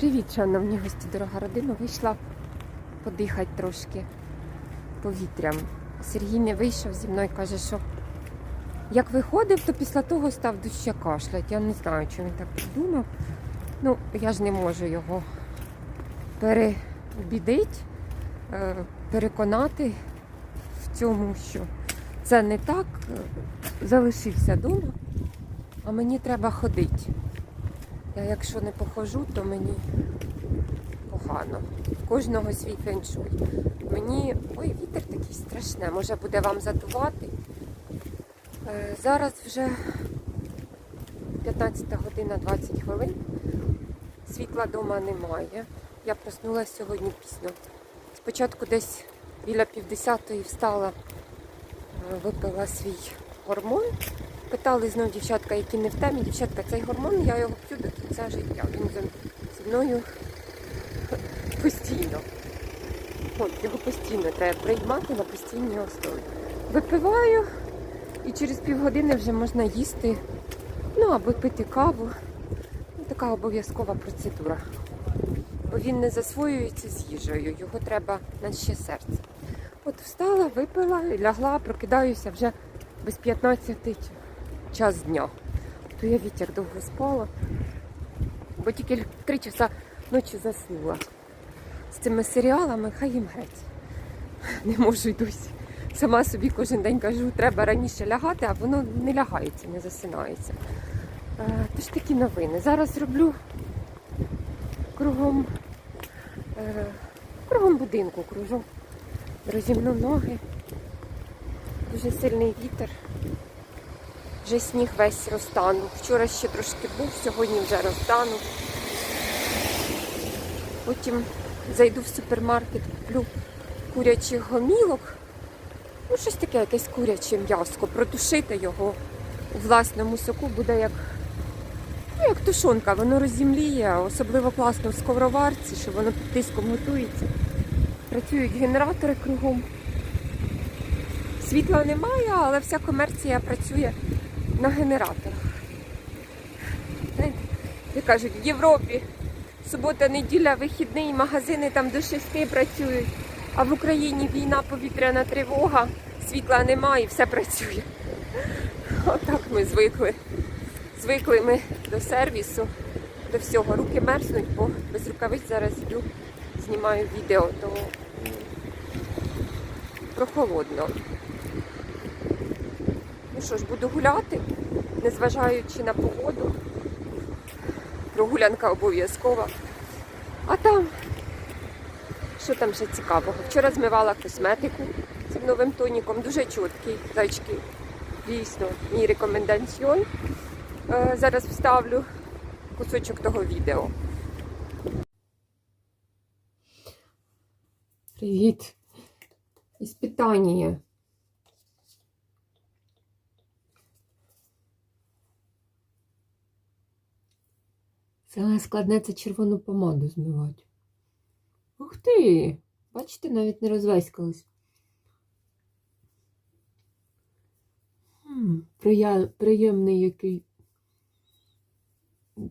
Привіт, шановні гості, дорога родина. Вийшла подихати трошки повітрям. Сергій не вийшов зі мною, каже, що як виходив, то після того став дужче кашлять. Я не знаю, чому він так придумав. Ну, я ж не можу його переубідити, е, переконати в цьому, що це не так. Е, Залишився вдома, а мені треба ходити. Я якщо не похожу, то мені погано. Кожного свій феншуй. Мені. Ой, вітер такий страшне, може буде вам задувати. Е, Зараз вже 15 година 20 хвилин. Світла вдома немає. Я проснулася сьогодні пізно. Спочатку десь біля півдесятої встала, е, випила свій гормон. Питали знов дівчатка, які не в темі. Дівчатка, цей гормон, я його п'ю до кінця життя. Він зі- мною постійно. От, його постійно треба приймати на постійній основі. Випиваю і через півгодини вже можна їсти, ну або пити каву. Ну, така обов'язкова процедура. Бо він не засвоюється з їжею, його треба на ще серце. От встала, випила, лягла, прокидаюся вже без 15 час дня. То я вітер довго спала, бо тільки три часа ночі заснула. З цими серіалами хай їм грець. Не можу й досі. Сама собі кожен день кажу, треба раніше лягати, а воно не лягається, не засинається. Е, Тож такі новини. Зараз роблю кругом, е, кругом будинку, кружок. Розімну ноги. Дуже сильний вітер. Вже сніг весь розтанув. Вчора ще трошки був, сьогодні вже розтанув. Потім зайду в супермаркет, куплю курячих гомілок. Ну, щось таке, якесь куряче м'яско. Протушити його у власному соку буде як, ну, як тушонка, воно розімліє, особливо класно в сковороварці, що воно під тиском готується. Працюють генератори кругом. Світла немає, але вся комерція працює на генераторах. Як кажуть, в Європі субота, неділя, вихідний, магазини там до шести працюють, а в Україні війна, повітряна тривога, світла немає і все працює. Отак ми звикли. Звикли ми до сервісу, до всього. Руки мерзнуть, бо без рукавиць зараз йду, знімаю відео, то прохолодно. Ну що ж, буду гуляти, незважаючи на погоду. Прогулянка обов'язкова. А там, що там ще цікавого? Вчора змивала косметику цим новим тоніком, дуже чіткий, зайчики. Дійсно, мій рекомендаціон. Е, Зараз вставлю кусочок того відео. Привіт. Іспитання. Саме це червону помаду змивати. Ух ти! Бачите, навіть не прия... Приємний який.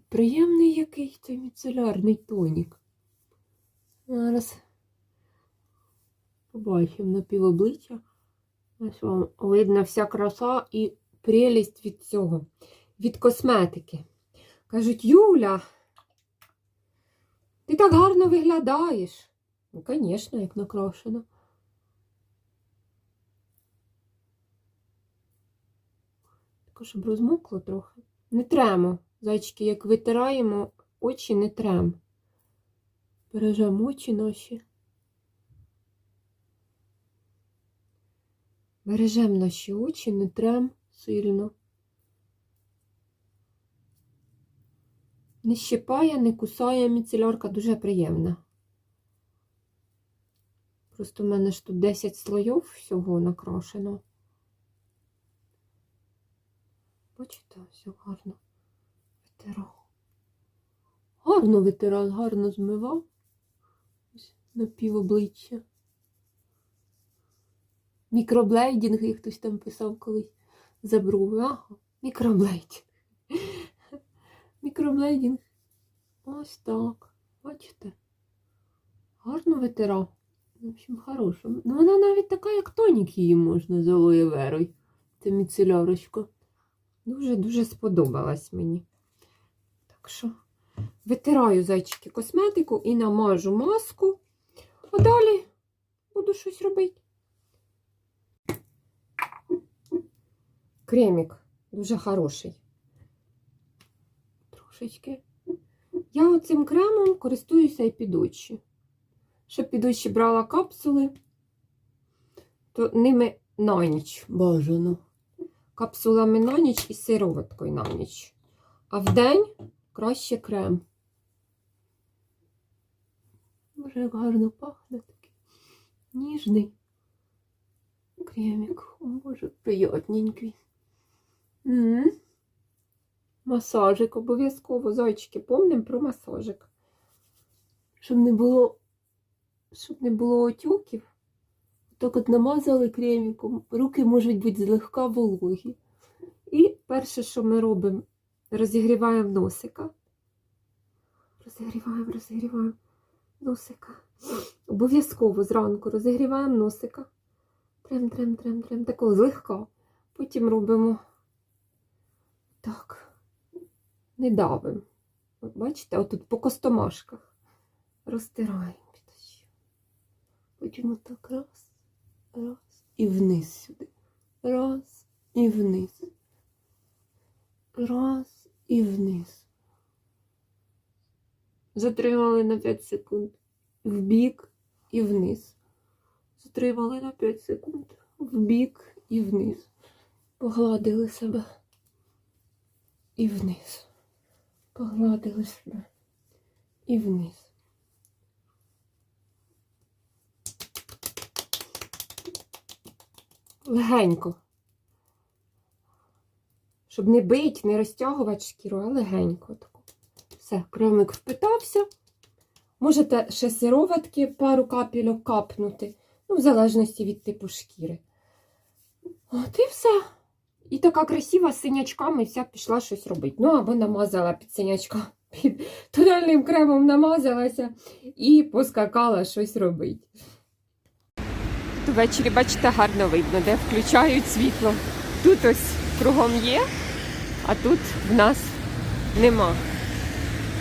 Приємний який той міцелярний тонік. Зараз побачимо на півобличчя. Ось вам видно вся краса і прелість від цього, від косметики. Кажуть, Юля, ти так гарно виглядаєш. Ну, звісно, як накрашена. Таке, щоб розмокло трохи. Не тремо. Зайчики, як витираємо, очі не трем. Бережемо очі наші. Бережемо наші очі, не трем сильно. Не щипає, не кусає міцелярка, дуже приємна. Просто в мене ж тут 10 слоїв всього накрашено. Бачите, все гарно витирав. Гарно витирав, гарно змивав. На пів обличчя. Мікроблейдінг, як хтось там писав колись за брови. Ага, мікроблейдінг. Мікроблейдінг. Ось так. Бачите? Гарно витирав. В общем, хороша. Ну, вона навіть така, як тонік її можна з алоє верою. Це міцелярочка. Дуже-дуже сподобалась мені. Так що витираю зайчики косметику і намажу маску. А далі буду щось робити. Кремік дуже хороший. Трошечки. Я оцим кремом користуюся і під очі. Щоб під очі брала капсули, то ними на ніч бажано. Капсулами на ніч і сироваткою на ніч. А вдень краще крем. Боже, як гарно пахне такий. Ніжний. Кремик. О, Боже, приятненький. М. Масажик обов'язково, зайчики, помним про масажик. Щоб не було, щоб не було отюків. Так от намазали кремиком, руки можуть бути злегка вологі. І перше, що ми робимо, розігріваємо носика. Розігріваємо, розігріваємо носика. Обов'язково зранку розігріваємо носика. Трем, трем, трем, трем. Такого злегка. Потім робимо так. Давимо. От бачите, отут по костомашках. Розтираємо. Потім отак раз, раз і вниз сюди. Раз і вниз. Раз і вниз. Затримали на 5 секунд. Вбік і вниз. Затримали на 5 секунд. Вбік і вниз. Погладили себе. І вниз. Погладили себе. І вниз. Легенько. Щоб не бить, не розтягувати шкіру, а легенько. таку. Все, кремик впитався. Можете ще сироватки пару капельок капнути, ну, в залежності від типу шкіри. От і все. І така красива з синячками вся пішла щось робити. Ну, або намазала під синячка, під тональним кремом намазалася і поскакала щось робити. Тут ввечері, бачите, гарно видно, де включають світло. Тут ось кругом є, а тут в нас нема.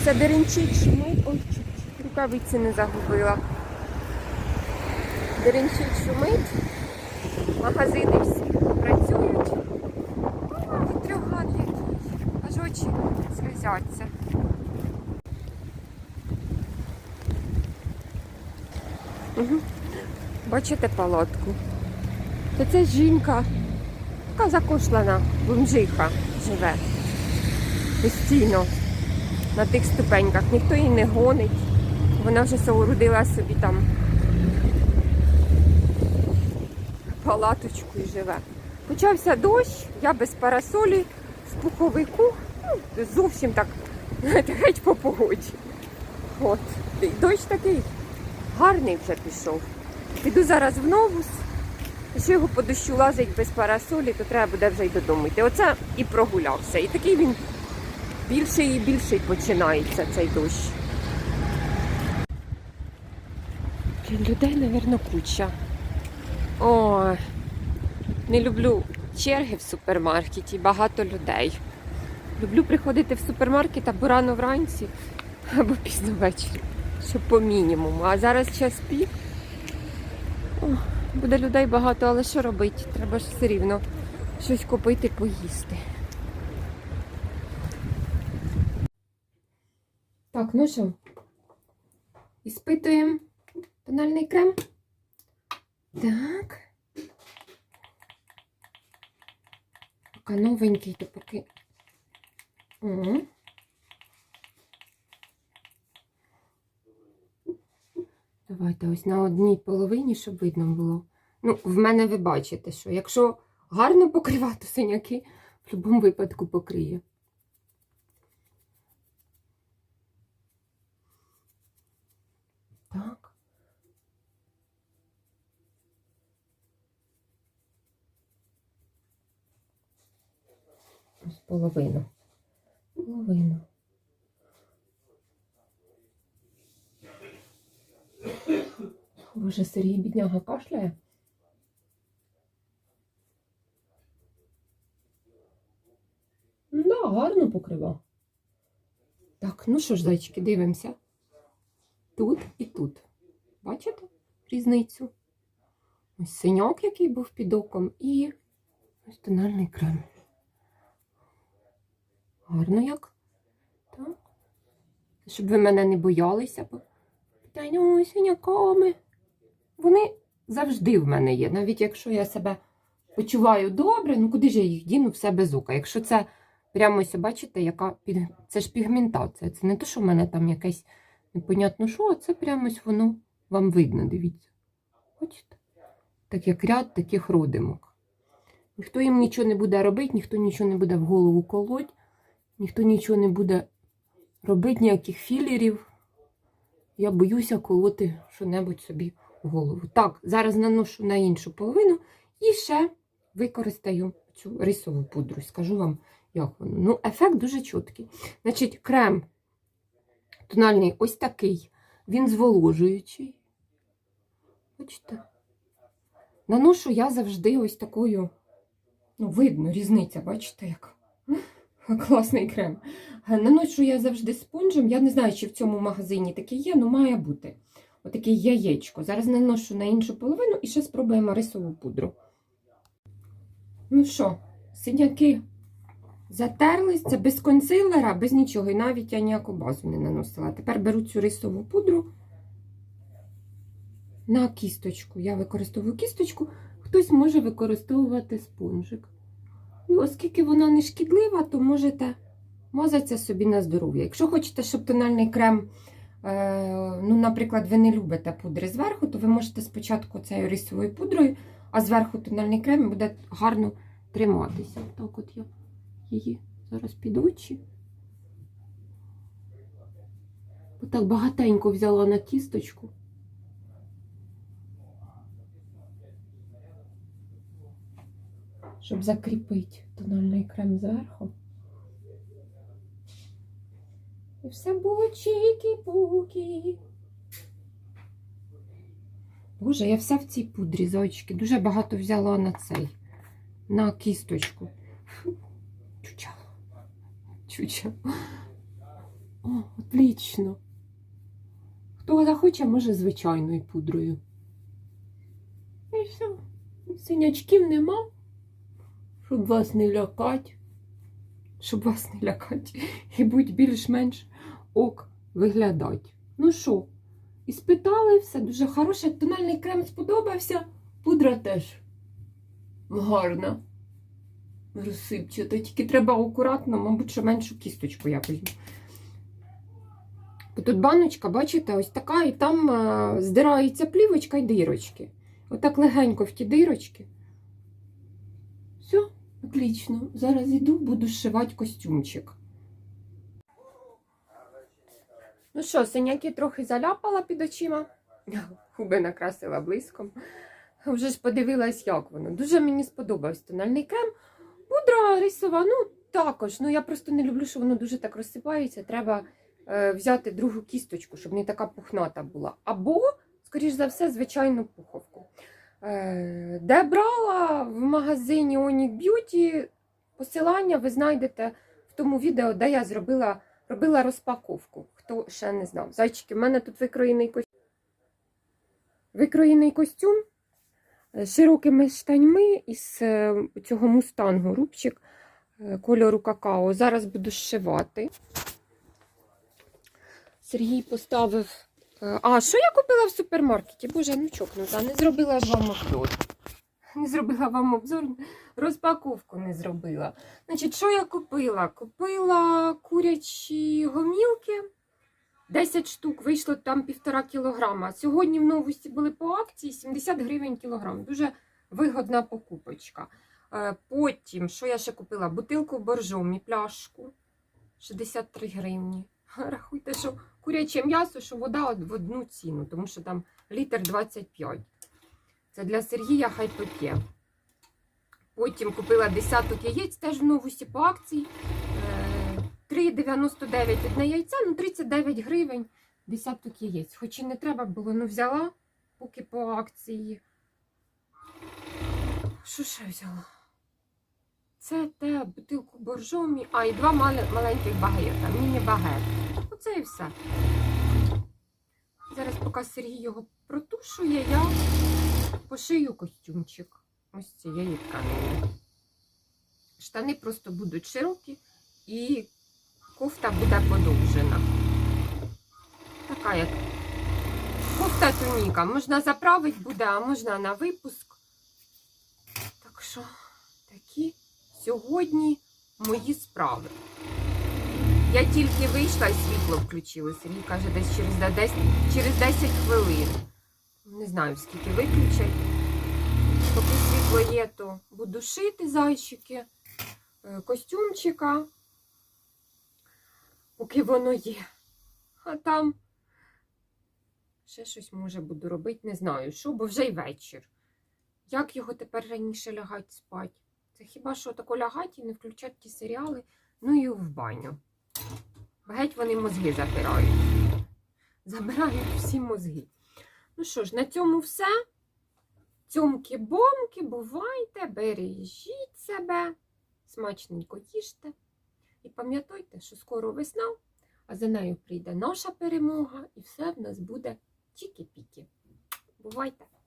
Це деренчить шумить. Ой, чуть рукавиці не загубила. Деренчить шумить, магазини всі працюють. А, вітрюган який, аж очі сльозяться. Угу. Бачите палатку? То це жінка, така закошлена бомжиха живе постійно на тих ступеньках. Ніхто її не гонить. Вона вже соорудила собі там палаточку і живе. Почався дощ, я без парасолі, в пуховику, ну, зовсім так, геть по погоді. От. Дощ такий гарний вже пішов. Піду зараз в новус. Якщо його по дощу лазить без парасолі, то треба буде вже й додому йти. Оце і прогулявся. І такий він більший і більший починається цей дощ. Людей, мабуть, куча. Ой, не люблю черги в супермаркеті, багато людей. Люблю приходити в супермаркет або рано вранці, або пізно ввечері, щоб по мінімуму. А зараз час пік. Буде людей багато, але що робити? Треба ж все рівно щось купити, поїсти. Так, ну що, іспитуємо тональний крем. Так. Поки новенький, то поки. О. Давайте ось на одній половині, щоб видно було. Ну, в мене ви бачите, що якщо гарно покривати синяки, в будь-якому випадку покриє. Так. Ось половину. Половину. Боже, Сергій бідняга кашляє. Да, гарно покрива. Так, ну що ж, зайчики, дивимося. Тут і тут. Бачите різницю? Ось синьок, який був під оком, і ось тональний крем. Гарно як. Щоб ви мене не боялися. бо Питання, синяками. Вони завжди в мене є. Навіть якщо я себе почуваю добре, ну куди ж я їх діну все без ока? Якщо це прямо ось, бачите, яка це ж пігментація. Це не те, що в мене там якесь непонятно що, а це прямо ось воно вам видно, дивіться. Бачите? Так як ряд таких родимок. Ніхто їм нічого не буде робити, ніхто нічого не буде в голову колоть, ніхто нічого не буде робити, ніяких філерів. Я боюся колоти що-небудь собі в голову. Так, зараз наношу на іншу половину і ще використаю цю рисову пудру. Скажу вам, як воно. Ну, ефект дуже чіткий. Значить, крем тональний ось такий. Він зволожуючий. Бачите? Наношу я завжди ось такою, ну, видно, різниця, бачите, як класний крем. Е, Наношу я завжди спонжем. Я не знаю, чи в цьому магазині таке є, але має бути. Отаке яєчко. Зараз наношу на іншу половину і ще спробуємо рисову пудру. Ну що, синяки затерлись, це без консилера, без нічого. І навіть я ніяку базу не наносила. Тепер беру цю рисову пудру на кісточку. Я використовую кісточку, хтось може використовувати спонжик. І оскільки вона не шкідлива, то можете мазатися собі на здоров'я. Якщо хочете, щоб тональний крем, е, ну, наприклад, ви не любите пудри зверху, то ви можете спочатку цією рисовою пудрою, а зверху тональний крем буде гарно триматися. Так от я її зараз під очі. Отак багатенько взяла на кісточку. Щоб закріпити тональний крем зверху. І все було чікі-пукі. Боже, я вся в цій пудрі, зайчики. Дуже багато взяла на цей, на кісточку. Чучало. Чучало. О, отлично. Хто захоче, може звичайною пудрою. І все. Синячків нема щоб вас не лякати, щоб вас не лякати, і будь більш-менш ок виглядати. Ну що, і спитали все дуже хороше. Тональний крем сподобався, пудра теж гарна. Розсипчата, тільки треба акуратно, мабуть, що меншу кісточку я візьму. Тут баночка, бачите, ось така, і там здирається плівочка і дирочки. Отак легенько в ті дирочки. Отлично. Зараз іду, буду зшивати костюмчик. Ну що, синяки трохи заляпала під очима. Губи накрасила блиском. Вже ж подивилась, як воно. Дуже мені сподобався тональний крем. Пудра рисова, ну також. Ну я просто не люблю, що воно дуже так розсипається. Треба е, взяти другу кісточку, щоб не така пухната була. Або, скоріш за все, звичайну пуховку. Е, Де брала в магазині Onic Beauty, посилання ви знайдете в тому відео, де я зробила робила розпаковку. Хто ще не знав. Зайчики, в мене тут викроєний костюм. Викроєний костюм з широкими штаньми із е, цього мустангу рубчик е, кольору какао. Зараз буду зшивати. Сергій поставив. Е, А, що я купила в супермаркеті? Боже, ну чокнута, не зробила ж вам обзор. Не зробила вам обзор, розпаковку не зробила. Значить, що я купила? Купила курячі гомілки. 10 штук, вийшло там півтора кілограма. Сьогодні в новості були по акції 70 гривень кілограм. Дуже вигодна покупочка. Е, Потім, що я ще купила? Бутилку боржом і пляшку 63 гривні. Рахуйте, що куряче м'ясо, що вода в одну ціну, тому що там літр 25. Це для Сергія хай пекє. Потім купила десяток яєць, теж в новості по акції. Е, 3,99 одне яйця, ну 39 гривень, десяток яєць. Хоч і не треба було, ну взяла поки по акції. Що ще взяла? Це те бутилку боржомі, а і два маленьких багета, міні-багет. Оце і все. Зараз, поки Сергій його протушує, я пошию костюмчик. Ось цієї тканини. Штани просто будуть широкі і кофта буде подовжена. Така як кофта туніка. Можна заправити буде, а можна на випуск. Так що такі сьогодні мої справи. Я тільки вийшла і світло включили. Сергій каже, десь через 10, через 10 хвилин. Не знаю, скільки виключать. Поки світло є, то буду шити зайчики, е, костюмчика. Поки воно є. А там ще щось може буду робити, не знаю що, бо вже й вечір. Як його тепер раніше лягати спати? Це хіба що тако лягати і не включати ті серіали, ну і в баню. Геть вони мозги запирають. Забирають всі мозги. Ну що ж, на цьому все. Цьомки-бомки, бувайте, бережіть себе, смачненько їжте. І пам'ятайте, що скоро весна, а за нею прийде наша перемога, і все в нас буде тільки-піки. Бувайте!